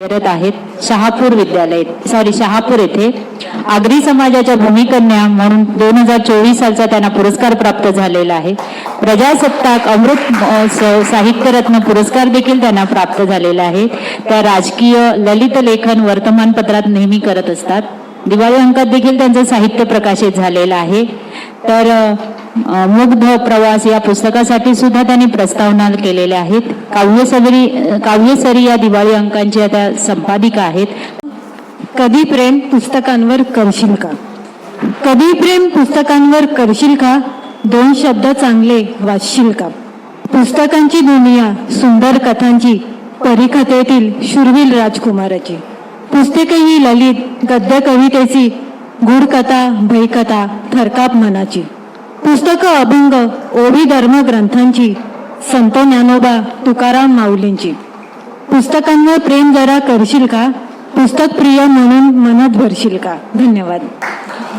करत आहेत शहापूर विद्यालय सॉरी शहापूर येथे. आगरी समाजाच्या भूमिकन्या म्हणून दोन हजार चोवीस सालचा त्यांना पुरस्कार प्राप्त झालेला आहे. प्रजासत्ताक अमृत महोत्सव साहित्यरत्न पुरस्कार देखील त्यांना प्राप्त झालेला आहे. त्या राजकीय ललित लेखन वर्तमानपत्रात नेहमी करत असतात. दिवाळी अंकात देखील त्यांचं साहित्य प्रकाशित झालेलं आहे. तर मुग्ध प्रवास या पुस्तकासाठी सुद्धा त्यांनी प्रस्तावना केलेल्या आहेत. काव्यसरी काव्यसरी या दिवाळी अंकांची आता संपादिका आहेत. कधी प्रेम पुस्तकांवर करशील का? कधी प्रेम पुस्तकांवर करशील का? दोन शब्द चांगले वाचशील का? पुस्तकांची दुनिया सुंदर कथांची परिकथेतील शुरवील राजकुमाराची. पुस्तके ही ललित गद्य कवितेची गूढकथा भयकथा थरकाप मनाची. पुस्तकं अभंग ओवी धर्म ग्रंथांची संत ज्ञानोबा तुकाराम माऊलींची. पुस्तकांवर प्रेम जरा करशील का? पुस्तक प्रिय म्हणून मनात भरशील का? धन्यवाद.